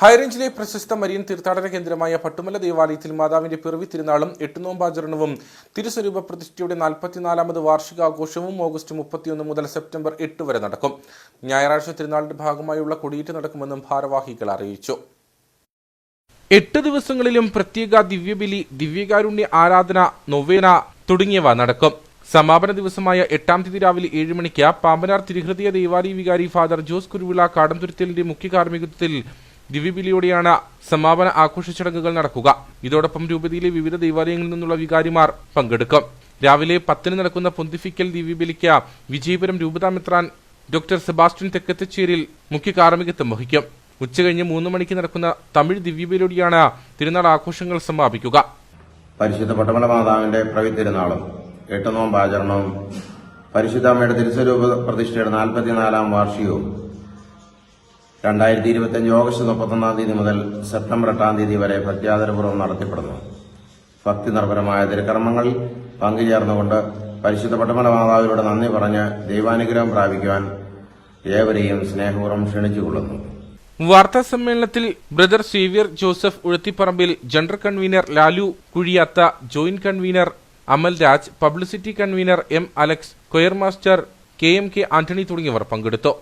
ഹൈറേഞ്ചിലെ പ്രശസ്ത മരിയൻ തീർത്ഥാടന കേന്ദ്രമായ പട്ടുമല ദേവാലയത്തിൽ മാതാവിന്റെ പിറവി തിരുനാളും എട്ടുനോമ്പാചരണവും തിരുസ്വരൂപ പ്രതിഷ്ഠയുടെ നാൽപ്പത്തിനാലാമത് വാർഷികാഘോഷവും ഓഗസ്റ്റ് മുപ്പത്തിയൊന്ന് മുതൽ സെപ്റ്റംബർ എട്ട് വരെ നടക്കും. ഞായറാഴ്ച തിരുനാളിന്റെ ഭാഗമായുള്ള കൊടിയേറ്റ് നടക്കുമെന്നും ഭാരവാഹികൾ അറിയിച്ചു. എട്ട് ദിവസങ്ങളിലും പ്രത്യേക ദിവ്യബലി ദിവ്യകാരുണ്യ ആരാധന നൊവേന തുടങ്ങിയവ നടക്കും. സമാപന ദിവസമായ എട്ടാം തീയതി രാവിലെ ഏഴ് മണിക്ക് പാമ്പനാർ തിരുഹൃദയ ദേവാലയ വികാരി ഫാദർ ജോസ് കുരുവിള കാടംതുരുത്തലിന്റെ മുഖ്യ കാർമ്മികത്വത്തിൽ ദിവ്യബലിയോടെയാണ് സമാപന ആഘോഷ ചടങ്ങുകൾ നടക്കുക. ഇതോടൊപ്പം രൂപതയിലെ വിവിധ ദേവാലയങ്ങളിൽ നിന്നുള്ള വികാരിമാർ പങ്കെടുക്കും. രാവിലെ പത്തിന് നടക്കുന്ന പൊന്തിഫിക്കൽ ദിവ്യബലിക്ക് വിജയപുരം രൂപതാമിത്രാൻ ഡോക്ടർ സെബാസ്റ്റ്യൻ തെക്കത്തച്ചേരിൽ മുഖ്യ കാർമ്മികത്വം വഹിക്കും. ഉച്ചകഴിഞ്ഞ് മൂന്ന് മണിക്ക് നടക്കുന്ന തമിഴ് ദിവ്യബലിയോടെയാണ് തിരുനാൾ ആഘോഷങ്ങൾ സമാപിക്കുക. പരിശുദ്ധ പട്ടമല മാതാവിന്റെ പ്രവിത്തിരുന്നാളും എട്ട് പരിശുദ്ധ അമ്മയുടെ തിരുസ്വരൂപ പ്രതിഷ്ഠയുടെ നാൽപ്പത്തിനാലാം വാർഷികവും രണ്ടായിരത്തി ഇരുപത്തിയഞ്ച് ഓഗസ്റ്റ് മുപ്പത്തൊന്നാം തീയതി മുതൽ സെപ്റ്റംബർ എട്ടാം തീയതി വരെ ഭക്തിയാദരപൂർവം നടത്തിപ്പെടുന്നു. ഭക്തി നിർഭരമായ തിരുക്കർമ്മങ്ങളിൽ പങ്കുചേർന്നുകൊണ്ട് പരിശുദ്ധ പട്ടമല മാതാവിനോട് നന്ദി പറഞ്ഞ് ദൈവാനുഗ്രഹം പ്രാപിക്കുവാൻ ഏവരെയും സ്നേഹപൂർവം ക്ഷണിച്ചുകൊള്ളുന്നു. വാർത്താ സമ്മേളനത്തിൽ brother Xavier Joseph Uzhathiparambil general convener Lalu Kuzhiyatha joint convener Amal Raj publicity convener M Alex choir master K M K Antony തുടങ്ങിയവർ പങ്കെടുത്തു.